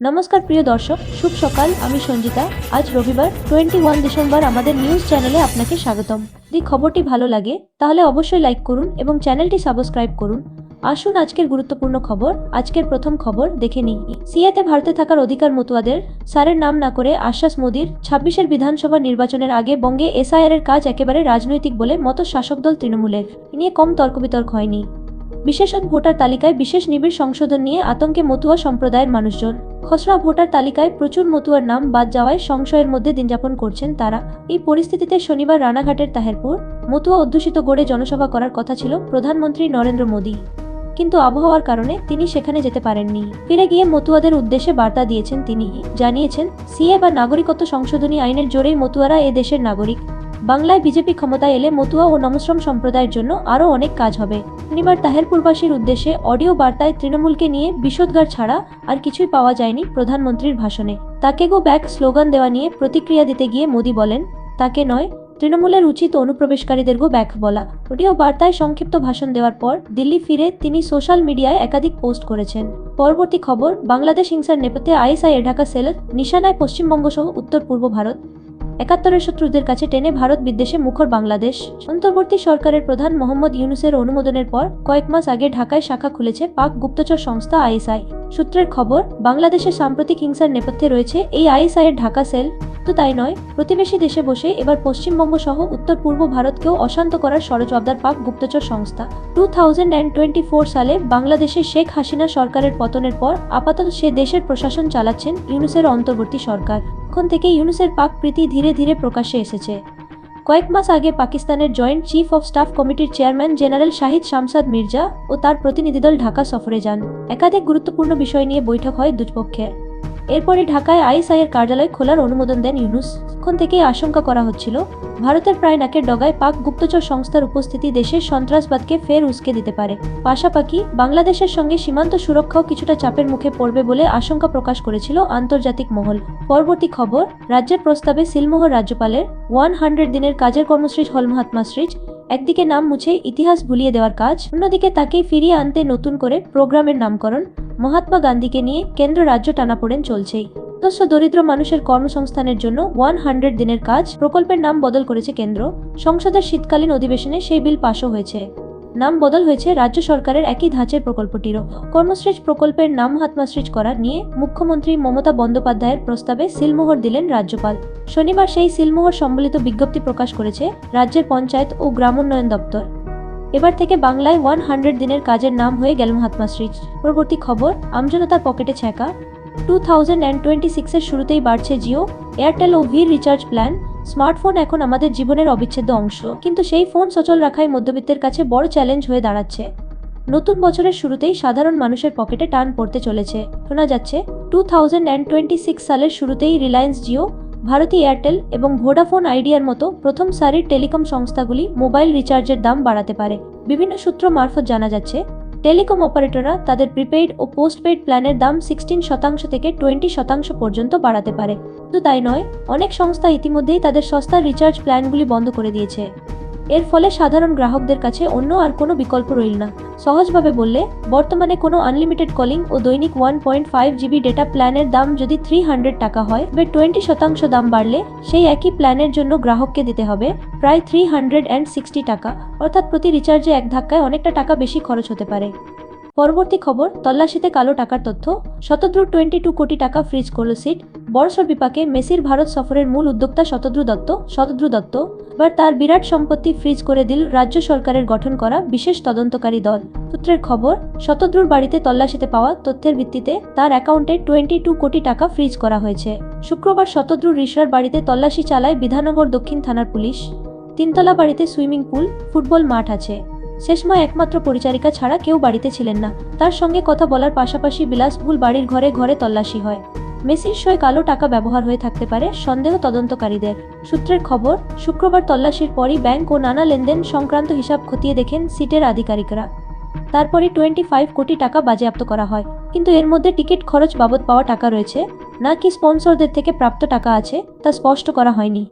নমস্কার প্রিয় দর্শক, শুভ সকাল, আমি সঞ্জিতা। আজ রবিবার টোয়েন্টি ওয়ান ডিসেম্বর, আমাদের নিউজ চ্যানেলে আপনাকে স্বাগতম। যদি খবরটি ভালো লাগে, তাহলে অবশ্যই লাইক করুন এবং চ্যানেলটি সাবস্ক্রাইব করুন। আসুন আজকের গুরুত্বপূর্ণ খবর, আজকের প্রথম খবর দেখে নিই। সিয়াতে ভারতে থাকার অধিকার মতুয়াদের, স্যারের নাম না করে আশ্বাস মোদীর ছাব্বিশের বিধানসভা নির্বাচনের আগে বঙ্গে এসআইআর এর কাজ একেবারে রাজনৈতিক বলে মত শাসক দল তৃণমূলের। নিয়ে কম তর্ক বিতর্ক হয়নি। বিশেষজ্ঞ ভোটার তালিকায় বিশেষ নিবিড় সংশোধন নিয়ে আতঙ্কে মতুয়া সম্প্রদায়ের মানুষজন। খসড়া ভোটার তালিকায় প্রচুর মতুয়ার নাম বাদ যাওয়ায় সংশয়ের মধ্যে দিনযাপন করছেন তারা। এই পরিস্থিতিতে শনিবার রানাঘাটের তাহেরপুর মতুয়া অধ্যুষিত গড়ে জনসভা করার কথা ছিল প্রধানমন্ত্রী নরেন্দ্র মোদী। কিন্তু আবহাওয়ার কারণে তিনি সেখানে যেতে পারেননি। ফিরে গিয়ে মতুয়াদের উদ্দেশ্যে বার্তা দিয়েছেন তিনি। জানিয়েছেন, সিএ বা নাগরিকত্ব সংশোধনী আইনের জোরেই মতুয়ারা এ দেশের নাগরিক। বাংলায় বিজেপি ক্ষমতায় এলে মতুয়া ও নমশ্রম সম্প্রদায়ের জন্য আরও অনেক কাজ হবে। শনিবার তাহেরপুরবাসীর উদ্দেশ্যে অডিও বার্তায় তৃণমূলকে নিয়ে বিষোদ্গার ছাড়া আর কিছুই পাওয়া যায়নি প্রধানমন্ত্রীর ভাষণে। তাকে গো ব্যাক স্লোগান দেওয়া নিয়ে প্রতিক্রিয়া দিতে গিয়ে মোদী বলেন, তাকে নয়, তৃণমূলের উচিত অনুপ্রবেশকারীদের গো ব্যাক বলা। অডিও বার্তায় সংক্ষিপ্ত ভাষণ দেওয়ার পর দিল্লি ফিরে তিনি সোশ্যাল মিডিয়ায় একাধিক পোস্ট করেছেন। পরবর্তী খবর, বাংলাদেশ হিংসার নেপথ্যে আইএসআই এর ঢাকা সেলের নিশানায় পশ্চিমবঙ্গ সহ উত্তর পূর্ব ভারত। একাত্তরের শত্রুদের কাছে টেনে ভারত বিদ্বেষে মুখর বাংলাদেশ। অন্তর্বর্তী সরকারের প্রধান মোহাম্মদ ইউনুসের অনুমোদনের পর কয়েক মাস আগে ঢাকায় শাখা খুলেছে পাক গুপ্তচর সংস্থা আইএসআই। সূত্রের খবর বাংলাদেশের সাম্প্রতিক হিংসার নেপথ্যে রয়েছে এই আইএসআই এর ঢাকা সেল। তো তাই নয়, প্রতিবেশী দেশে বসে এবার পশ্চিমবঙ্গ সহ উত্তর পূর্ব ভারতকেও অশান্ত করার ষড়জবাবদার পাক গুপ্তচর সংস্থা। টু সালে বাংলাদেশের শেখ হাসিনা সরকারের পতনের পর আপাতত সে দেশের প্রশাসন চালাচ্ছেন ইউনুসের অন্তর্বর্তী সরকার। এখন থেকে ইউনুসের পাক প্রীতি ধীরে ধীরে প্রকাশ্যে এসেছে। কয়েক মাস আগে পাকিস্তানের জয়েন্ট চিফ অফ স্টাফ কমিটির চেয়ারম্যান জেনারেল শাহিদ শামসাদ মির্জা ও তার প্রতিনিধিদল ঢাকা সফরে যান। একাধিক গুরুত্বপূর্ণ বিষয় নিয়ে বৈঠক হয় দুপক্ষের এরপরে ঢাকায় আইএসআইয়ের কার্যালয় খোলার অনুমোদন দেন ইউনুস। তখন থেকেই আশঙ্কা করা হচ্ছিল, ভারতের প্রায় নাকের ডগায় পাক গুপ্তচর সংস্থার উপস্থিতি দেশের সন্ত্রাসবাদকে ফের উস্কে দিতে পারে। পাশাপাশি বাংলাদেশের সঙ্গে সীমান্ত সুরক্ষাও কিছুটা চাপের মুখে পড়বে বলে আশঙ্কা প্রকাশ করেছিল আন্তর্জাতিক মহল। পরবর্তী খবর, রাজ্যের প্রস্তাবে সিলমোহর রাজ্যপালের ওয়ান হান্ড্রেড দিনের কাজের কর্মশ্রী হল মহাত্মা একদিকে নাম মুছে ইতিহাস ভুলিয়ে দেওয়ার কাজ, অন্যদিকে তাকে ফিরিয়ে আনতে নতুন করে প্রোগ্রামের নামকরণ মহাত্মা গান্ধীকে নিয়ে কেন্দ্র রাজ্য টানাপোড়েন চলছেই। সদস্য দরিদ্র মানুষের কর্মসংস্থানের জন্য ওয়ান হান্ড্রেড দিনের কাজ প্রকল্পের নাম বদল করেছে কেন্দ্র। সংসদের শীতকালীন অধিবেশনে সেই বিল পাশও হয়েছে। নাম বদল হয়েছে রাজ্য সরকারের একই ধাঁচের প্রকল্পটিরও। কর্মশ্রীজ প্রকল্পের নাম হাতমাশ্রীজ করা নিয়ে মুখ্যমন্ত্রী মমতা বন্দ্যোপাধ্যায়ের প্রস্তাবে সিলমোহর দিলেন রাজ্যপাল। শনিবার সেই সিলমোহর সম্বলিত বিজ্ঞপ্তি প্রকাশ করেছে রাজ্যের পঞ্চায়েত ও গ্রামোন্নয়ন দপ্তর। এবার থেকে বাংলায় ওয়ান হান্ড্রেড দিনের কাজের নাম হয়ে গেল মহাত্মাশ্রী পরবর্তী খবর, আমজনতার পকেটে ছ্যাঁকা। টু থাউজেন্ড অ্যান্ড টোয়েন্টি সিক্সের শুরুতেই বাড়ছে জিও, এয়ারটেল ও ভির রিচার্জ প্ল্যান। স্মার্টফোন এখন আমাদের জীবনের অবিচ্ছেদ্য অংশ, কিন্তু সেই ফোন সচল রাখাই মধ্যবিত্তের কাছে বড় চ্যালেঞ্জ হয়ে দাঁড়াচ্ছে। নতুন বছরের শুরুতেই সাধারণ মানুষের পকেটে টান পড়তে চলেছে। শোনা যাচ্ছে টু সালের শুরুতেই রিলায়েন্স জিও ভারতী এয়ারটেল এবং ভোডাফোন আইডিয়ার মতো প্রথম সারির টেলিকম সংস্থাগুলি মোবাইল রিচার্জের দাম বাড়াতে পারে। বিভিন্ন সূত্র মারফত জানা যাচ্ছে টেলিকম অপারেটররা তাদের প্রিপেইড ও পোস্টপেইড প্ল্যানের দাম সিক্সটিন শতাংশ থেকে টোয়েন্টি শতাংশ পর্যন্ত বাড়াতে পারে। শুধু তাই নয়, অনেক সংস্থা ইতিমধ্যেই তাদের সস্তা রিচার্জ প্ল্যানগুলি বন্ধ করে দিয়েছে। এর ফলে সাধারণ গ্রাহকদের কাছে অন্য আর কোনো বিকল্প রইল না। সহজভাবে বললে, বর্তমানে কোনো আনলিমিটেড কলিং ও দৈনিক one point five GB data প্ল্যানের দাম যদি থ্রি হান্ড্রেড টাকা হয়, তবে টোয়েন্টি শতাংশ দাম বাড়লে সেই একই প্ল্যানের জন্য গ্রাহককে দিতে হবে প্রায় থ্রি হান্ড্রেড অ্যান্ড সিক্সটি টাকা। অর্থাৎ প্রতি রিচার্জে এক ধাক্কায় অনেকটা টাকা বেশি খরচ হতে পারে। পরবর্তী খবর, তল্লাশিতে কালো টাকার তথ্য। শতদ্রু টোয়েন্টি টু কোটি টাকা ফ্রিজ করল সিট বড়সড় বিপাকে মেসির ভারত সফরের মূল উদ্যোক্তা শতদ্রু দত্ত শতদ্রু দত্ত, এবার তার বিরাট সম্পত্তি ফ্রিজ করে দিল রাজ্য সরকারের গঠন করা বিশেষ তদন্তকারী দল। সূত্রের খবর, শতদ্রুর বাড়িতে তল্লাশিতে পাওয়া তথ্যের ভিত্তিতে তার অ্যাকাউন্টে টোয়েন্টি টু কোটি টাকা ফ্রিজ করা হয়েছে। শুক্রবার শতদ্রু রিশরার বাড়িতে তল্লাশি চালায় বিধাননগর দক্ষিণ থানার পুলিশ। তিনতলা বাড়িতে সুইমিং পুল, ফুটবল মাঠ আছে। শেষময় একমাত্র পরিচারিকা ছাড়া কেউ বাড়িতে ছিলেন না। তার সঙ্গে কথা বলার পাশাপাশি বিলাসবহুল বাড়ির ঘরে ঘরে তল্লাশি হয়। মেসির সয় কালো টাকা ব্যবহার হয়ে থাকতে পারে সন্দেহ তদন্তকারীদের। সূত্রের খবর, শুক্রবার তল্লাশির পরই ব্যাংক ও নানা লেনদেন সংক্রান্ত হিসাব খতিয়ে দেখেন সিটের আধিকারিকরা। তারপরে টোয়েন্টি ফাইভ কোটি টাকা বাজেয়াপ্ত করা হয়। কিন্তু এর মধ্যে টিকিট খরচ বাবদ পাওয়া টাকা রয়েছে নাকি স্পন্সরদের থেকে প্রাপ্ত টাকা আছে তা স্পষ্ট করা হয়নি।